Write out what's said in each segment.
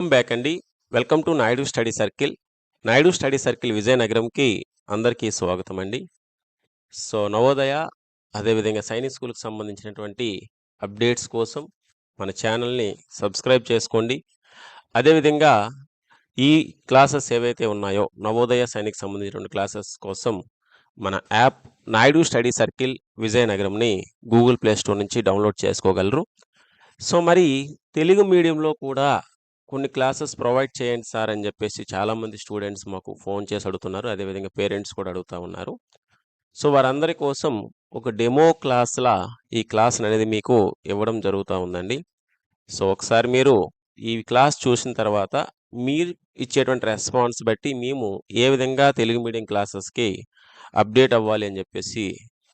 Welcome back అండి. Welcome to Naidu study circle Naidu study circle విజయనగరంకి అందరికీ స్వాగతం అండి. సో నవోదయ అదేవిధంగా సైనిక్ స్కూల్కి సంబంధించినటువంటి అప్డేట్స్ కోసం మన ఛానల్ని సబ్స్క్రైబ్ చేసుకోండి. అదేవిధంగా ఈ క్లాసెస్ ఏవైతే ఉన్నాయో నవోదయ సైనిక్ సంబంధించినటువంటి క్లాసెస్ కోసం మన యాప్ నాయుడు స్టడీ సర్కిల్ విజయనగరంని గూగుల్ ప్లే స్టోర్ నుంచి డౌన్లోడ్ చేసుకోగలరు. సో మరి తెలుగు మీడియంలో కూడా కొన్ని క్లాసెస్ ప్రొవైడ్ చేయండి సార్ అని చెప్పేసి చాలామంది స్టూడెంట్స్ మాకు ఫోన్ చేసి అడుగుతున్నారు. అదేవిధంగా పేరెంట్స్ కూడా అడుగుతూ ఉన్నారు. సో వారందరి కోసం ఒక డెమో క్లాస్లా ఈ క్లాస్ అనేది మీకు ఇవ్వడం జరుగుతూ ఉందండి. సో ఒకసారి మీరు ఈ క్లాస్ చూసిన తర్వాత మీరు ఇచ్చేటువంటి రెస్పాన్స్ బట్టి మేము ఏ విధంగా తెలుగు మీడియం క్లాసెస్కి అప్డేట్ అవ్వాలి అని చెప్పేసి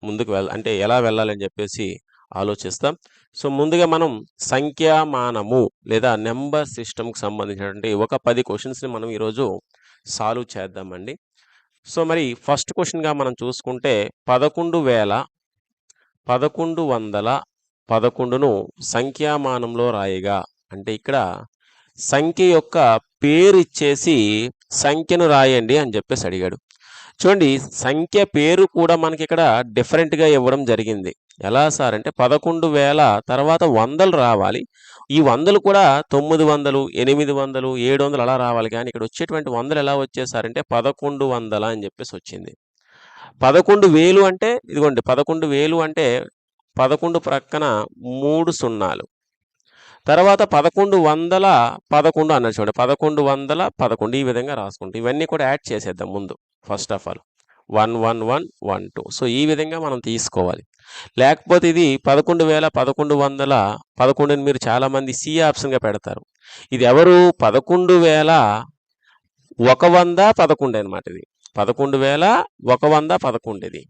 ముందుకు వెళ్ళ అంటే ఎలా వెళ్ళాలని చెప్పేసి ఆలోచిస్తాం. సో ముందుగా మనం సంఖ్యామానము లేదా నెంబర్ సిస్టమ్కి సంబంధించినటువంటి ఒక పది క్వశ్చన్స్ని మనం ఈరోజు సాల్వ్ చేద్దామండి. సో మరి ఫస్ట్ క్వశ్చన్గా మనం చూసుకుంటే పదకొండు వేల పదకొండు వందల పదకొండును సంఖ్యామానంలో రాయగా. అంటే ఇక్కడ సంఖ్య యొక్క పేరు ఇచ్చేసి సంఖ్యను రాయండి అని చెప్పేసి అడిగాడు. చూడండి సంఖ్య పేరు కూడా మనకి ఇక్కడ డిఫరెంట్గా ఇవ్వడం జరిగింది. ఎలా సార్? అంటే పదకొండు వేల తర్వాత వందలు రావాలి. ఈ వందలు కూడా తొమ్మిది వందలు ఎనిమిది వందలు ఏడు వందలు అలా రావాలి. కానీ ఇక్కడ వచ్చేటువంటి వందలు ఎలా వచ్చేసారంటే పదకొండు వందల అని చెప్పేసి వచ్చింది. పదకొండు వేలు అంటే ఇదిగోండి పదకొండు వేలు అంటే పదకొండు ప్రక్కన మూడు సున్నాలు. తర్వాత పదకొండు వందల పదకొండు అన్నారు చూడండి పదకొండు వందల పదకొండు ఈ విధంగా రాసుకుంటాం ఇవన్నీ కూడా యాడ్ చేసేద్దాం ముందు. First of all. One one one one two. So ఈ విధంగా మనం తీసుకోవాలి. లేకపోతే ఇది పదకొండు వేల పదకొండు వందల పదకొండుని మీరు చాలామంది సి ఆప్షన్గా పెడతారు. ఇది ఎవరు? పదకొండు వేల ఒక వంద పదకొండు అనమాట ఇది. పదకొండు వేల ఒక వంద పదకొండు ఇది.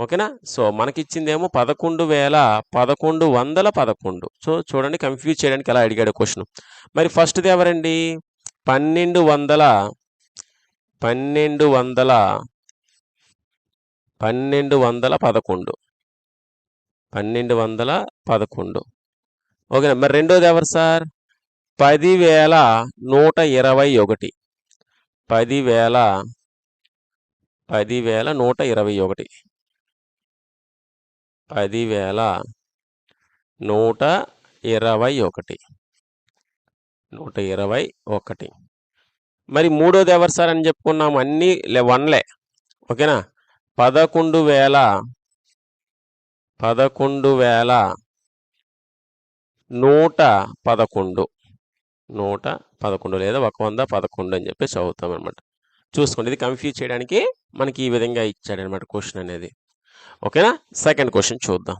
ఓకేనా? సో మనకిచ్చిందేమో పదకొండు వేల పదకొండు వందల పదకొండు. సో చూడండి కన్ఫ్యూజ్ చేయడానికి ఎలా అడిగాడు క్వశ్చన్ మరి ఫస్ట్ది ఎవరండి? పన్నెండు వందల పన్నెండు వందల పన్నెండు వందల పదకొండు. పన్నెండు వందల పదకొండు. ఓకేనా? మరి రెండోది ఎవరు సార్? పదివేల నూట ఇరవై ఒకటి. పదివేల పదివేల నూట ఇరవై ఒకటి. పదివేల నూట ఇరవై ఒకటి. నూట ఇరవై ఒకటి. మరి మూడోది ఎవరు సార్ అని చెప్పుకున్నాము అన్నీ లే వన్లే ఓకేనా? పదకొండు వేల పదకొండు వేల నూట పదకొండు. నూట పదకొండు లేదా ఒక వంద పదకొండు అని చెప్పి చదువుతాం అనమాట చూసుకోండి ఇది కన్ఫ్యూజ్ చేయడానికి మనకి ఈ విధంగా ఇచ్చాడనమాట క్వశ్చన్ అనేది. ఓకేనా? సెకండ్ క్వశ్చన్ చూద్దాం.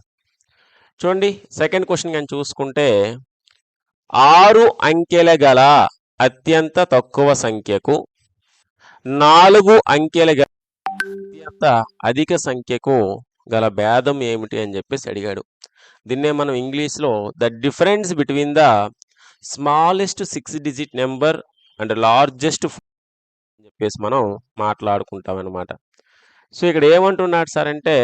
చూడండి సెకండ్ క్వశ్చన్ కానీ చూసుకుంటే ఆరు అంకెల గల అత్యంత తక్కువ సంఖ్యకు నాలుగు అంకెల అత్యంత అధిక సంఖ్యకు గల భేదం ఏమిటి అని చెప్పేసి అడిగాడు. దీన్నే మనం ఇంగ్లీష్లో the difference between the smallest six digit number and largest అని చెప్పేసి మనం మాట్లాడుకుంటాం అనమాట సో ఇక్కడ ఏమంటున్నాడు సార్ అంటే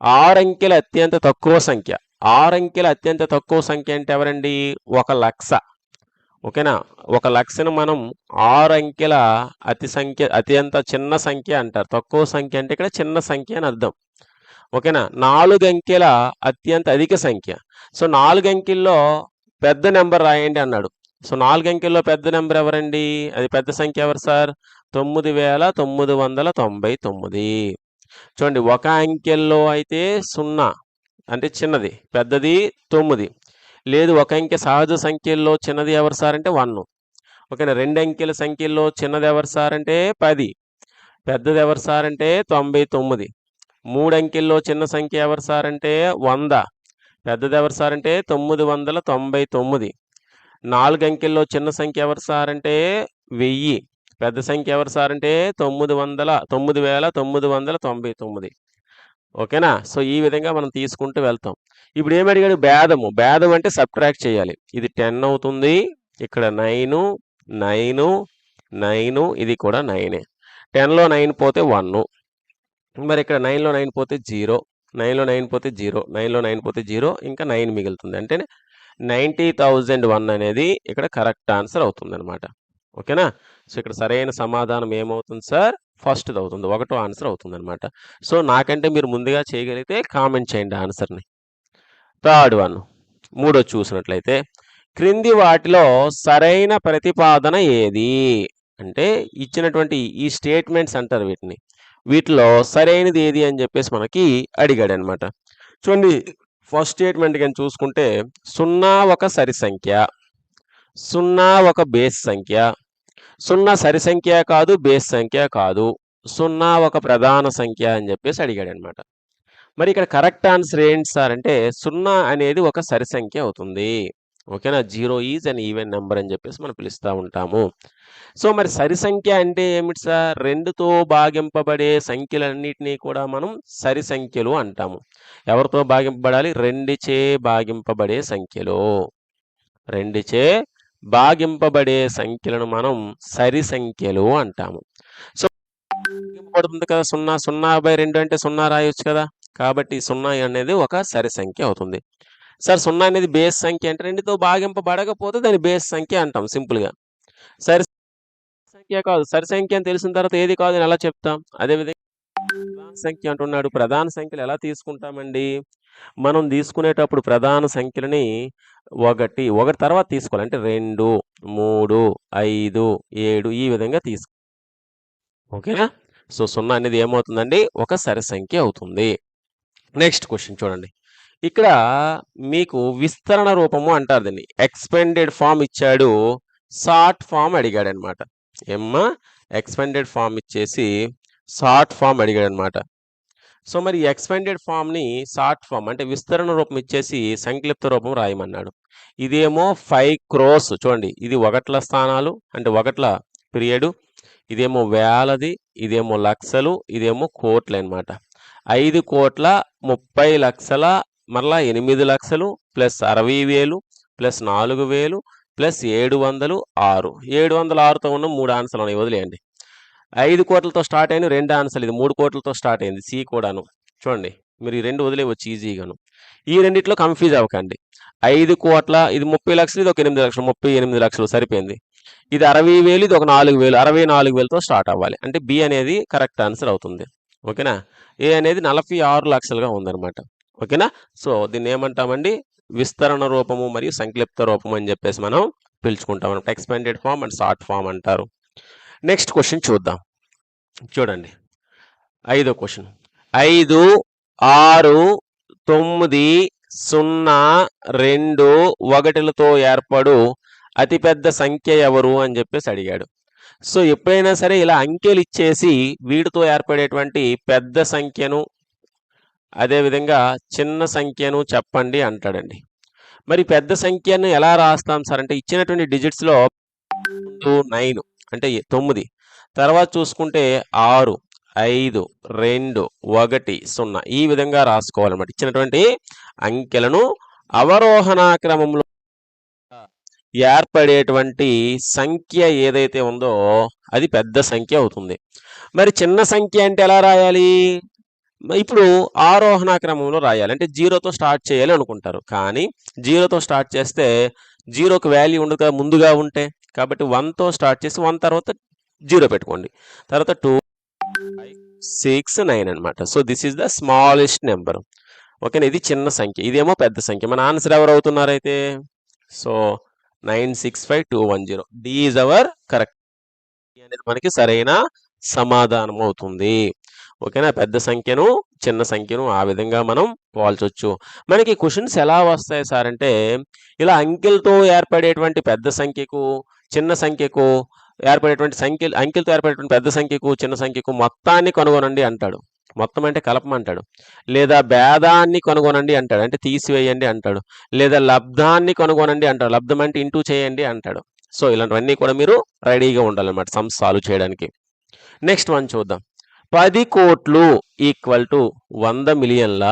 ఆరు అంకెల అత్యంత తక్కువ సంఖ్య. ఆరు అంకెల అత్యంత తక్కువ సంఖ్య అంటే ఎవరండి? ఒక లక్ష. ఓకేనా? ఒక లక్షను మనం ఆరు అంకెల అతి సంఖ్య అత్యంత చిన్న సంఖ్య అంటారు. తక్కువ సంఖ్య అంటే ఇక్కడ చిన్న సంఖ్య అని అర్థం. ఓకేనా? నాలుగు అంకెల అత్యంత అధిక సంఖ్య. సో నాలుగు అంకెల్లో పెద్ద నెంబర్ రాయండి అన్నాడు. సో నాలుగు అంకెల్లో పెద్ద నెంబర్ ఎవరండి? అది పెద్ద సంఖ్య ఎవరు సార్? తొమ్మిది వేల తొమ్మిది వందల తొంభై తొమ్మిది. చూడండి ఒక అంకెల్లో అయితే సున్నా అంటే చిన్నది. పెద్దది తొమ్మిది. లేదు ఒక అంకె సహజ సంఖ్యల్లో చిన్నది ఎవరు సార్ అంటే వన్. ఓకేనా? రెండు అంకెల సంఖ్యల్లో చిన్నది ఎవరు సార్ అంటే పది. పెద్దది ఎవరు సార్ అంటే తొంభై తొమ్మిది. మూడు అంకెల్లో చిన్న సంఖ్య ఎవరు సార్ అంటే వంద. పెద్దది ఎవరు సార్ అంటే తొమ్మిది వందల తొంభై తొమ్మిది. నాలుగు అంకెల్లో చిన్న సంఖ్య ఎవరు సార్ అంటే వెయ్యి. పెద్ద సంఖ్య ఎవరు సార్ అంటే తొమ్మిది వందల తొమ్మిది వేల తొమ్మిది వందల తొంభై తొమ్మిది. ఓకేనా? సో ఈ విధంగా మనం తీసుకుంటూ వెళ్తాం. ఇప్పుడు ఏమి అడిగాడు? భేదము. భేదం అంటే సబ్ట్రాక్ట్ చేయాలి. ఇది టెన్ అవుతుంది. ఇక్కడ నైను నైను నైను ఇది కూడా నైనే టెన్లో నైన్ పోతే వన్ మరి ఇక్కడ నైన్లో నైన్ పోతే జీరో నైన్లో నైన్ పోతే జీరో నైన్లో నైన్ పోతే జీరో ఇంకా నైన్ మిగులుతుంది. అంటే నైంటీ థౌజండ్ వన్ అనేది ఇక్కడ కరెక్ట్ ఆన్సర్ అవుతుంది అనమాట ఓకేనా? సో ఇక్కడ సరైన సమాధానం ఏమవుతుంది సార్ ఫస్ట్ది అవుతుంది ఒకటో ఆన్సర్ అవుతుంది అనమాట సో నాకంటే మీరు ముందుగా చేయగలిగితే కామెంట్ చేయండి ఆన్సర్ని. థర్డ్ వన్ మూడో చూసినట్లయితే క్రింది వాటిలో సరైన ప్రతిపాదన ఏది? అంటే ఇచ్చినటువంటి ఈ స్టేట్మెంట్స్ అంటారు వీటిని. వీటిలో సరైనది ఏది అని చెప్పేసి మనకి అడిగాడు అనమాట చూడండి ఫస్ట్ స్టేట్మెంట్ కానీ చూసుకుంటే సున్నా ఒక సరి సంఖ్య సున్నా ఒక బేస్ సంఖ్య సున్నా సరి సంఖ్య కాదు బేస్ సంఖ్య కాదు. సున్నా ఒక ప్రధాన సంఖ్య అని చెప్పేసి అడిగాడు అనమాట మరి ఇక్కడ కరెక్ట్ ఆన్సర్ ఏంటి సార్ అంటే సున్నా అనేది ఒక సరి సంఖ్య అవుతుంది. ఓకేనా? Zero is and even number అని చెప్పేసి మనం పిలుస్తూ ఉంటాము. సో మరి సరి సంఖ్య అంటే ఏమిటి సార్? రెండుతో భాగింపబడే సంఖ్యలన్నిటినీ కూడా మనం సరి సంఖ్యలు అంటాము. ఎవరితో భాగింపబడాలి? రెండిచే భాగింపబడే సంఖ్యలు. రెండిచే భాగింపబడే సంఖ్యలను మనం సరి సంఖ్యలు అంటాము. సో పడుతుంది కదా సున్నా సున్నా బై రెండు అంటే సున్నా రాయొచ్చు కదా. కాబట్టి సున్నా అనేది ఒక సరి సంఖ్య అవుతుంది. సార్ సున్నా అనేది బేస్ సంఖ్య అంటే రెండుతో భాగింపబడకపోతే దాని బేస్ సంఖ్య అంటాం సింపుల్గా. సరి సంఖ్య కాదు సరి సంఖ్య అని తెలిసిన తర్వాత ఏది కాదు అని ఎలా చెప్తాం? అదేవిధంగా ప్రధాన సంఖ్య అంటున్నాడు. ప్రధాన సంఖ్యలు ఎలా తీసుకుంటామండి? మనం తీసుకునేటప్పుడు ప్రధాన సంఖ్యలని ఒకటి ఒకటి తర్వాత తీసుకోవాలి. అంటే రెండు మూడు ఐదు ఏడు ఈ విధంగా తీసుకో ఓకేనా? సో సున్నా అనేది ఏమవుతుందండి? ఒక సరి సంఖ్య అవుతుంది. నెక్స్ట్ క్వశ్చన్ చూడండి. ఇక్కడ మీకు విస్తరణ రూపము అంటారు దీన్ని. ఎక్స్పెండెడ్ ఫామ్ ఇచ్చాడు. షార్ట్ ఫామ్ అడిగాడు అనమాట ఏమ్మా ఎక్స్పెండెడ్ ఫామ్ ఇచ్చేసి షార్ట్ ఫామ్ అడిగాడు అనమాట సో మరి ఎక్స్పెండెడ్ ఫామ్ని షార్ట్ ఫామ్ అంటే విస్తరణ రూపం ఇచ్చేసి సంక్లిప్త రూపం రాయమన్నాడు. ఇదేమో ఫైవ్ క్రోస్ చూడండి ఇది ఒకట్ల స్థానాలు అంటే ఒకట్ల పీరియడ్ ఇదేమో వేలది ఇదేమో లక్షలు ఇదేమో కోట్లు అనమాట ఐదు కోట్ల ముప్పై లక్షల మరలా ఎనిమిది లక్షలు ప్లస్ అరవై వేలు ప్లస్ నాలుగు వేలు ప్లస్ ఏడు వందలు ఆరు. ఏడు వందల ఆరుతో ఉన్న మూడు ఆన్సర్లు ఉన్నాయి వదిలేయండి. ఐదు కోట్లతో స్టార్ట్ అయిన రెండు ఆన్సర్లు ఇది. మూడు కోట్లతో స్టార్ట్ అయింది సి కూడాను. చూడండి మీరు ఈ రెండు వదిలేవచ్చు ఈజీగాను. ఈ రెండిట్లో కన్ఫ్యూజ్ అవ్వకండి. ఐదు కోట్ల ఇది ముప్పై లక్షలు ఇది ఒక ఎనిమిది లక్షలు ముప్పై ఎనిమిది లక్షలు సరిపోయింది. ఇది అరవై వేలు ఇది ఒక నాలుగు వేలు అరవై నాలుగు వేలతో స్టార్ట్ అవ్వాలి. అంటే బి అనేది కరెక్ట్ ఆన్సర్ అవుతుంది. ఓకేనా? ఏ అనేది నలభై ఆరు లక్షలుగా ఉందన్నమాట. ఓకేనా? సో దీన్ని ఏమంటామండి? విస్తరణ రూపము మరియు సంక్లిప్త రూపము అని చెప్పేసి మనం పిలుచుకుంటాం అనమాట expanded form and short form అంటారు. నెక్స్ట్ క్వశ్చన్ చూద్దాం. చూడండి. ఐదో క్వశ్చన్ ఐదు ఆరు తొమ్మిది సున్నా రెండు ఒకటిలతో ఏర్పడు అతిపెద్ద సంఖ్య ఎవరు అని చెప్పేసి అడిగాడు. సో ఎప్పుడైనా సరే ఇలా అంకెలు ఇచ్చేసి వీటితో ఏర్పడేటువంటి పెద్ద సంఖ్యను అదేవిధంగా చిన్న సంఖ్యను చెప్పండి అంటాడండి. మరి పెద్ద సంఖ్యను ఎలా రాస్తాం సార్? అంటే ఇచ్చినటువంటి డిజిట్స్లో నైన్ అంటే తొమ్మిది. తర్వాత చూసుకుంటే ఆరు ఐదు రెండు ఒకటి సున్నా. ఈ విధంగా రాసుకోవాలన్నమాట. ఇచ్చినటువంటి అంకెలను అవరోహణ క్రమంలో ఏర్పడేటువంటి సంఖ్య ఏదైతే ఉందో అది పెద్ద సంఖ్య అవుతుంది. మరి చిన్న సంఖ్య అంటే ఎలా రాయాలి? ఇప్పుడు ఆరోహణ క్రమంలో రాయాలి. అంటే జీరోతో స్టార్ట్ చేయాలి అనుకుంటారు. కానీ జీరోతో స్టార్ట్ చేస్తే జీరోకి వాల్యూ ఉండదు కదా ముందుగా ఉంటే కాబట్టి వన్తో స్టార్ట్ చేసి వన్ తర్వాత జీరో పెట్టుకోండి. తర్వాత టూ ఫైవ్ సిక్స్ నైన్ అనమాట so this is the smallest number ఓకేనా? ఇది చిన్న సంఖ్య. ఇదేమో పెద్ద సంఖ్య. మన ఆన్సర్ ఎవరు అవుతున్నారు అయితే so nine six five two one zero the is our correct అనేది మనకి సరైన సమాధానం అవుతుంది. ఓకేనా? పెద్ద సంఖ్యను చిన్న సంఖ్యను ఆ విధంగా మనం పోల్చొచ్చు. మనకి క్వశ్చన్స్ ఎలా వస్తాయి సార్ అంటే ఇలా అంకెలతో ఏర్పడేటువంటి పెద్ద సంఖ్యకు చిన్న సంఖ్యకు ఏర్పడేటువంటి సంఖ్యలు అంకెలతో ఏర్పడేటువంటి పెద్ద సంఖ్యకు చిన్న సంఖ్యకు మొత్తాన్ని కనుగొనండి అంటాడు. మొత్తం అంటే కలపమంటాడు లేదా భేదాన్ని కనుగొనండి అంటాడు. అంటే తీసివేయండి అంటాడు. లేదా లబ్ధాన్ని కనుగొనండి అంటాడు. లబ్ధం అంటే ఇంటూ చేయండి అంటాడు. సో ఇలాంటివన్నీ కూడా మీరు రెడీగా ఉండాలన్నమాట సమ్ సాల్వ్ చేయడానికి. నెక్స్ట్ వన్ చూద్దాం. పది కోట్లు ఈక్వల్ టు వంద మిలియన్ల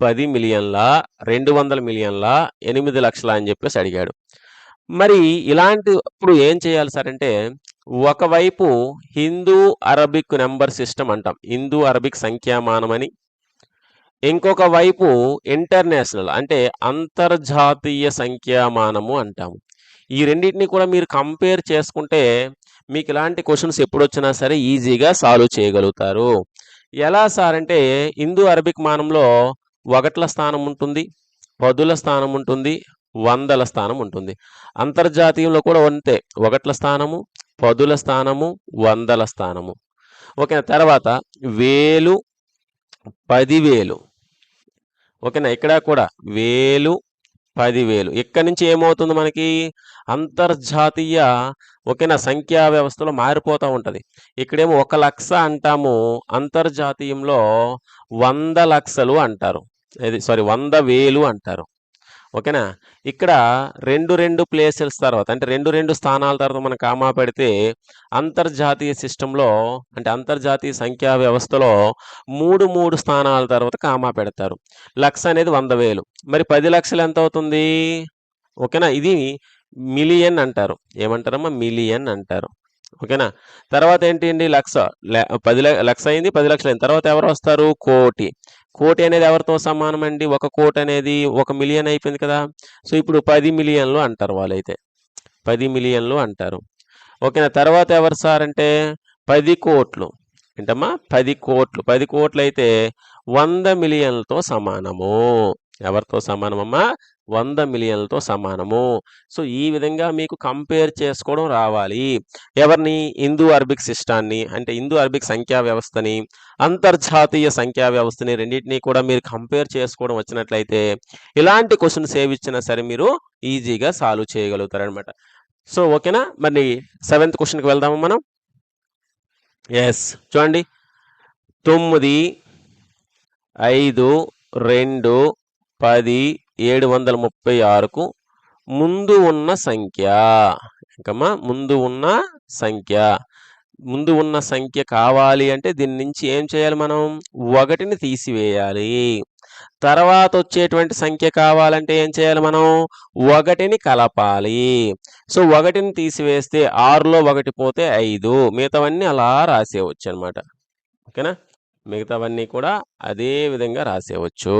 పది మిలియన్ల రెండు వందల మిలియన్ల ఎనిమిది లక్షల అని చెప్పేసి అడిగాడు. మరి ఇలాంటి ఇప్పుడు ఏం చేయాలి సార్ అంటే ఒకవైపు హిందూ అరబిక్ నెంబర్ సిస్టమ్ అంటాం. హిందూ అరబిక్ సంఖ్యామానమని ఇంకొక వైపు ఇంటర్నేషనల్ అంటే అంతర్జాతీయ సంఖ్యామానము అంటాము. ఈ రెండింటిని కూడా మీరు కంపేర్ చేసుకుంటే మీకు ఇలాంటి క్వశ్చన్స్ ఎప్పుడు వచ్చినా సరే ఈజీగా సాల్వ్ చేయగలుగుతారు. ఎలా సార్ అంటే హిందూ అరబిక్ మానంలో ఒకట్ల స్థానం ఉంటుంది పదుల స్థానం ఉంటుంది వందల స్థానం ఉంటుంది. అంతర్జాతీయంలో కూడా అంతే. ఒకట్ల స్థానము పదుల స్థానము వందల స్థానము. ఓకేనా? తర్వాత వేలు పదివేలు. ఓకేనా? ఇక్కడ కూడా వేలు పదివేలు. ఇక్కడ నుంచి ఏమవుతుంది మనకి? అంతర్జాతీయ ఓకేనా సంఖ్యా వ్యవస్థలో మారిపోతూ ఉంటుంది. ఇక్కడేమో ఒక లక్ష అంటాము. అంతర్జాతీయంలో వంద లక్షలు అంటారు. ఇది సారీ వంద వేలు అంటారు. ఓకేనా? ఇక్కడ రెండు రెండు ప్లేసెస్ తర్వాత అంటే రెండు రెండు స్థానాల తర్వాత మనం కామా పెడితే అంతర్జాతీయ సిస్టంలో అంటే అంతర్జాతీయ సంఖ్యా వ్యవస్థలో మూడు మూడు స్థానాల తర్వాత కామా పెడతారు. లక్ష అనేది వంద వేలు. మరి పది లక్షలు ఎంత అవుతుంది? ఓకేనా? ఇది మిలియన్ అంటారు. ఏమంటారమ్మా? మిలియన్ అంటారు. ఓకేనా? తర్వాత ఏంటి అండి? లక్ష. పది లక్ష అయింది పది లక్షలు అయింది. తర్వాత ఎవరు వస్తారు? కోటి. కోటి అనేది ఎవరితో సమానం అండి? ఒక కోటి అనేది ఒక మిలియన్ అయిపోయింది కదా. సో ఇప్పుడు పది మిలియన్లు అంటారు వాళ్ళైతే. పది మిలియన్లు అంటారు. ఓకేనా? తర్వాత ఎవరు సార్ అంటే? పది కోట్లు. ఏంటమ్మా? పది కోట్లు. పది కోట్లు అయితే వంద మిలియన్లతో సమానము. ఎవరితో సమానమమ్మా? వంద మిలియన్లతో సమానము. సో ఈ విధంగా మీకు కంపేర్ చేసుకోవడం రావాలి. ఎవరిని? హిందూ అరబిక్ సిస్టాన్ని అంటే హిందూ అరబిక్ సంఖ్యా వ్యవస్థని అంతర్జాతీయ సంఖ్యా వ్యవస్థని రెండింటినీ కూడా మీరు కంపేర్ చేసుకోవడం వచ్చినట్లయితే ఇలాంటి క్వశ్చన్స్ ఏవి ఇచ్చినా సరే మీరు ఈజీగా సాల్వ్ చేయగలుగుతారు అనమాట సో ఓకేనా? మరి సెవెంత్ క్వశ్చన్కి వెళ్దాము మనం? ఎస్ చూడండి. తొమ్మిది ఐదు రెండు పది ఏడు వందల ముప్పై ఆరుకు ముందు ఉన్న సంఖ్య. ఇంకమ్మా ముందు ఉన్న సంఖ్య. ముందు ఉన్న సంఖ్య కావాలి అంటే దీని నుంచి ఏం చేయాలి మనం? ఒకటిని తీసివేయాలి. తర్వాత వచ్చేటువంటి సంఖ్య కావాలంటే ఏం చేయాలి మనం? ఒకటిని కలపాలి. సో ఒకటిని తీసివేస్తే ఆరులో ఒకటి పోతే ఐదు. మిగతావన్నీ అలా రాసేవచ్చు అనమాట ఓకేనా? మిగతావన్నీ కూడా అదే విధంగా రాసేయవచ్చు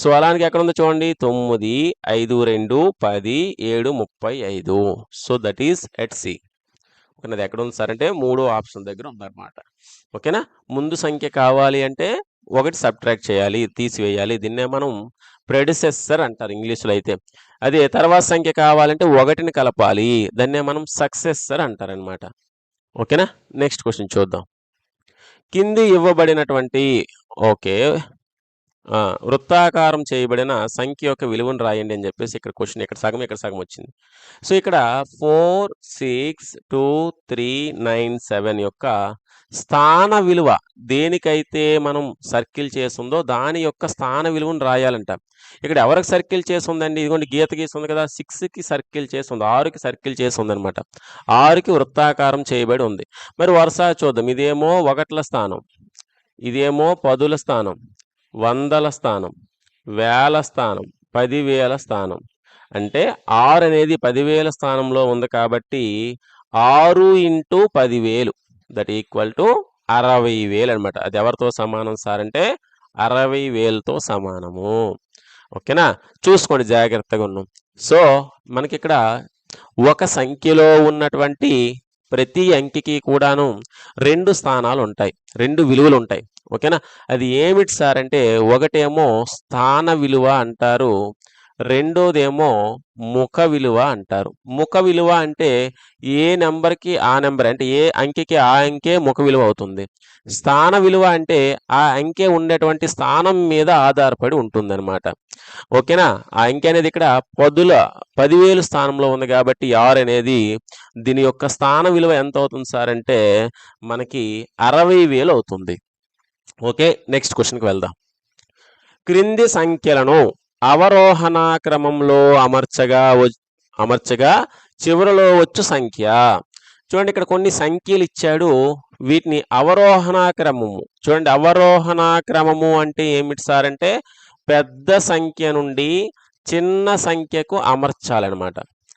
సో అలానికి ఎక్కడ ఉందో చూడండి. తొమ్మిది ఐదు రెండు పది ఏడు ముప్పై ఐదు. So that is at C ఓకేనా అది ఎక్కడ ఉంది సార్ అంటే మూడో ఆప్షన్ దగ్గర ఉందన్నమాట. ఓకేనా ముందు సంఖ్య కావాలి అంటే ఒకటి సబ్ట్రాక్ట్ చేయాలి తీసివేయాలి. దీన్నే మనం ప్రెడిసెస్సర్ అంటారు ఇంగ్లీష్లో అయితే. అదే తర్వాత సంఖ్య కావాలంటే ఒకటిని కలపాలి. దాన్నే మనం సక్సెస్సర్ అంటారనమాట ఓకేనా నెక్స్ట్ క్వశ్చన్ చూద్దాం. కింది ఇవ్వబడినటువంటి ఓకే వృత్తాకారం చేయబడిన సంఖ్య యొక్క విలువను రాయండి అని చెప్పేసి ఇక్కడ క్వశ్చన్ ఇక్కడ సగం ఇక్కడ సగం వచ్చింది. సో ఇక్కడ four six two three nine seven యొక్క స్థాన విలువ దేనికైతే మనం సర్కిల్ చేస్తుందో దాని యొక్క స్థాన విలువను రాయాలంట. ఇక్కడ ఎవరికి సర్కిల్ చేసిందండి ఇదిగోండి గీత గీసి ఉంది కదా సిక్స్కి సర్కిల్ చేసి ఉంది ఆరుకి సర్కిల్ చేసి ఉంది అనమాట ఆరుకి వృత్తాకారం చేయబడి ఉంది. మరి వరుస చూద్దాం. ఇదేమో ఒకట్ల స్థానం ఇదేమో పదుల స్థానం వందల స్థానం వేల స్థానం పదివేల స్థానం. అంటే ఆరు అనేది పదివేల స్థానంలో ఉంది కాబట్టి ఆరు ఇంటూ పదివేలు. దట్ ఈక్వల్ టు అరవై వేలు అనమాట అది ఎవరితో సమానం సార్ అంటే అరవై వేలతో సమానము. ఓకేనా? చూసుకోండి జాగ్రత్తగా ఉన్నాం సో మనకి ఇక్కడ ఒక సంఖ్యలో ఉన్నటువంటి ప్రతి అంకెకి కూడాను రెండు స్థానాలు ఉంటాయి రెండు విలువలు ఉంటాయి ఓకేనా? అది ఏమిటి సార్ అంటే ఒకటేమో స్థాన విలువ అంటారు రెండోదేమో ముఖ విలువ అంటారు. ముఖ విలువ అంటే ఏ నెంబర్కి ఆ నెంబర్ అంటే ఏ అంకెకి ఆ అంకే ముఖ విలువ అవుతుంది. స్థాన విలువ అంటే ఆ అంకె ఉండేటువంటి స్థానం మీద ఆధారపడి ఉంటుందన్నమాట. ఓకేనా? ఆ అంకె అనేది ఇక్కడ పదుల పదివేలు స్థానంలో ఉంది కాబట్టి ఆరు అనేది దీని యొక్క స్థాన విలువ ఎంత అవుతుంది సార్ అంటే మనకి అరవై వేలు అవుతుంది. ఓకే? నెక్స్ట్ క్వశ్చన్కి వెళ్దాం. క్రింది సంఖ్యలను అవరోహణ క్రమంలో అమర్చగా వ- అమర్చగా చివరిలో వచ్చు సంఖ్య. చూడండి ఇక్కడ కొన్ని సంఖ్యలు ఇచ్చాడు. వీటిని అవరోహణ క్రమము చూడండి అవరోహణ క్రమము అంటే ఏమిటి సార్ అంటే పెద్ద సంఖ్య నుండి చిన్న సంఖ్యకు అమర్చాలన్నమాట.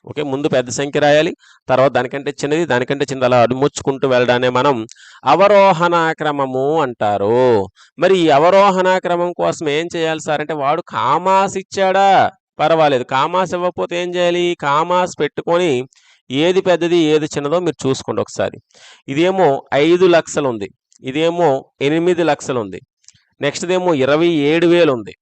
ఓకే? ముందు పెద్ద సంఖ్య రాయాలి. తర్వాత దానికంటే చిన్నది దానికంటే చిన్నది అలా అడుముచ్చుకుంటూ వెళ్ళడానే మనం అవరోహణ క్రమము అంటారు. మరి ఈ అవరోహణ క్రమం కోసం ఏం చేయాలి సార్? అంటే వాడు కామాస్ ఇచ్చాడా? పర్వాలేదు. కామాస్ ఇవ్వకపోతే ఏం చేయాలి? కామాస్ పెట్టుకొని ఏది పెద్దది ఏది చిన్నదో మీరు చూసుకోండి ఒకసారి. ఇదేమో ఐదు లక్షలు ఉంది ఇదేమో ఎనిమిది లక్షలు ఉంది నెక్స్ట్దేమో ఇరవై ఏడు వేలు ఉంది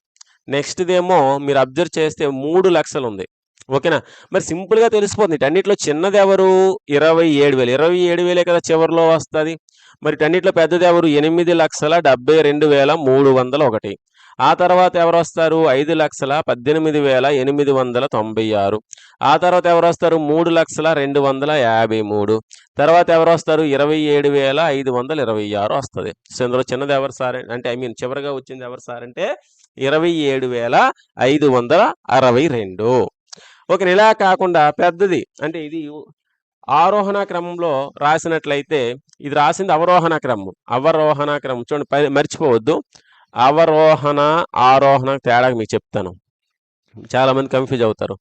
నెక్స్ట్దేమో మీరు అబ్జర్వ్ చేస్తే మూడు లక్షలు ఉంది ఓకేనా? మరి సింపుల్గా తెలిసిపోతుంది. ఇటన్నిటిలో చిన్నది ఎవరు? ఇరవై ఏడు వేలు. ఇరవై ఏడు వేలే కదా చివరిలో వస్తుంది. మరి ఇటన్నిటిలో పెద్దది ఎవరు? ఎనిమిది లక్షల డెబ్బై రెండు వేల మూడు వందల ఒకటి. ఆ తర్వాత ఎవరు వస్తారు? ఐదు లక్షల పద్దెనిమిది వేల ఎనిమిది వందల తొంభై ఆరు. ఆ తర్వాత ఎవరు వస్తారు? మూడు లక్షల రెండు వందల యాభై మూడు. తర్వాత ఎవరు వస్తారు? ఇరవై ఏడు వేల ఐదు వందల ఇరవై ఆరు వస్తుంది. సో ఇందులో చిన్నది ఎవరు సార్ అంటే ఐ మీన్ చివరిగా వచ్చింది ఎవరు సార్ అంటే ఇరవై ఏడు వేల ఐదు వందల అరవై రెండు. ఓకే ఇలా కాకుండా పెద్దది. అంటే ఇది ఆరోహణ క్రమంలో రాసినట్లయితే ఇది రాసింది అవరోహణ క్రమం. అవరోహణ క్రమం. చూడండి పై- మర్చిపోవద్దు. అవరోహణ ఆరోహణ తేడా మీకు చెప్తాను. చాలా మంది కన్ఫ్యూజ్ అవుతారు.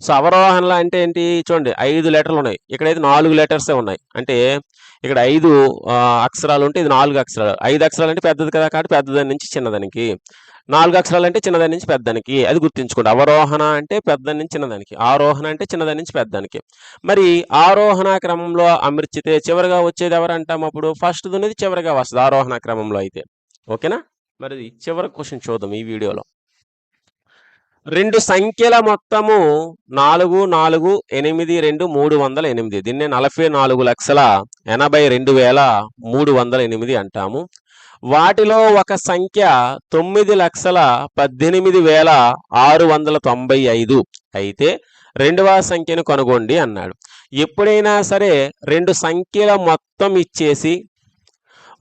సో అవరోహణలో అంటే ఏంటి? చూడండి ఐదు లెటర్లు ఉన్నాయి. ఇక్కడైతే నాలుగు లెటర్సే ఉన్నాయి. అంటే ఇక్కడ ఐదు అక్షరాలు ఉంటే ఇది నాలుగు అక్షరాలు. ఐదు అక్షరాలు అంటే పెద్దది కదా కాబట్టి పెద్దదాని నుంచి చిన్నదానికి. నాలుగు అక్షరాలు అంటే చిన్నదాని నుంచి పెద్దదానికి. అది గుర్తుంచుకోండి. అవరోహణ అంటే పెద్ద నుంచి చిన్నదానికి. ఆరోహణ అంటే చిన్నదాని నుంచి పెద్దదానికి. మరి ఆరోహణ క్రమంలో అమర్చితే చివరిగా వచ్చేది ఎవరంటాం అప్పుడు? ఫస్ట్ ఉన్నది చివరిగా వస్తుంది. ఆరోహణ క్రమంలో అయితే. ఓకేనా? మరి చివరి క్వశ్చన్ చూద్దాం ఈ వీడియోలో. రెండు సంఖ్యల మొత్తము నాలుగు నాలుగు ఎనిమిది రెండు మూడు వందల ఎనిమిది. దీన్నే నలభై నాలుగు లక్షల ఎనభై రెండు వేల మూడు వందల ఎనిమిది అంటాము. వాటిలో ఒక సంఖ్య తొమ్మిది లక్షల పద్దెనిమిది వేల ఆరు వందల తొంభై ఐదు. అయితే రెండవ సంఖ్యను కనుగొండి అన్నాడు. ఎప్పుడైనా సరే రెండు సంఖ్యల మొత్తం ఇచ్చేసి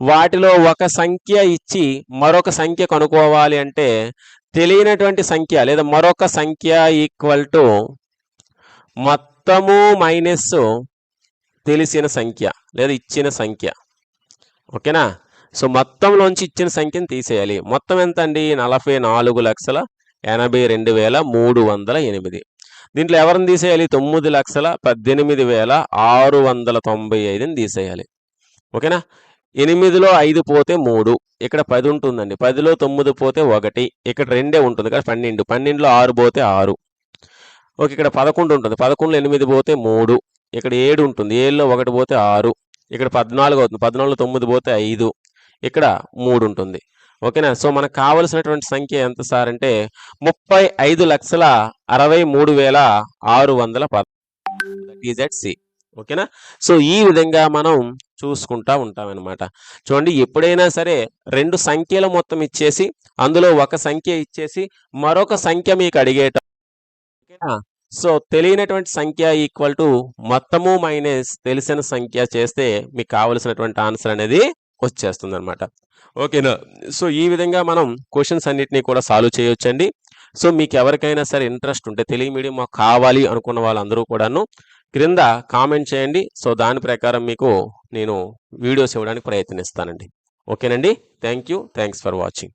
వాటిలో ఒక సంఖ్య ఇచ్చి మరొక సంఖ్య కనుక్కోవాలి అంటే తెలియనటువంటి సంఖ్య లేదా మరొక సంఖ్య ఈక్వల్ టు మొత్తము మైనస్ తెలిసిన సంఖ్య లేదా ఇచ్చిన సంఖ్య. ఓకేనా సో మొత్తంలోంచి ఇచ్చిన సంఖ్యను తీసేయాలి. మొత్తం ఎంత అండి నలభై నాలుగు లక్షల ఎనభై రెండు వేల మూడు వందల ఎనిమిది. దీంట్లో ఎవరిని తీసేయాలి? తొమ్మిది లక్షల పద్దెనిమిది వేల ఆరు వందల తొంభై ఐదుని తీసేయాలి. ఓకేనా ఎనిమిదిలో ఐదు పోతే మూడు ఇక్కడ పది ఉంటుందండి. పదిలో తొమ్మిది పోతే ఒకటి ఇక్కడ రెండే ఉంటుంది కదా పన్నెండు. పన్నెండులో ఆరు పోతే ఆరు. ఓకే ఇక్కడ పదకొండు ఉంటుంది. పదకొండులో ఎనిమిది పోతే మూడు ఇక్కడ ఏడు ఉంటుంది. ఏడులో ఒకటి పోతే ఆరు ఇక్కడ పద్నాలుగు అవుతుంది. పద్నాలుగులో తొమ్మిది పోతే ఐదు ఇక్కడ మూడు ఉంటుంది. ఓకేనా? సో మనకు కావలసినటువంటి సంఖ్య ఎంత సార్ అంటే ముప్పై ఐదు లక్షల అరవై మూడు వేల ఆరు వందల పద్ సి ఓకేనా? సో ఈ విధంగా మనం చూసుకుంటా ఉంటామన్నమాట. చూడండి ఎప్పుడైనా సరే రెండు సంఖ్యల మొత్తం ఇచ్చేసి అందులో ఒక సంఖ్య ఇచ్చేసి మరొక సంఖ్య మీకు అడిగేట సో తెలియనటువంటి సంఖ్య ఈక్వల్ టు మొత్తము మైనస్ తెలిసిన సంఖ్య చేస్తే మీకు కావలసినటువంటి ఆన్సర్ అనేది వచ్చేస్తుంది అనమాట ఓకేనా? సో ఈ విధంగా మనం క్వశ్చన్స్ అన్నిటినీ కూడా సాల్వ్ చేయొచ్చండి. సో మీకు ఎవరికైనా సరే ఇంట్రెస్ట్ ఉంటే తెలియ మీడియం మాకు కావాలి అనుకున్న వాళ్ళందరూ కూడాను క్రింద కామెంట్ చేయండి. సో దాని ప్రకారం మీకు నేను వీడియోస్ ఇవ్వడానికి ప్రయత్నిస్తానండి. ఓకేనండి? Thank you thanks for watching.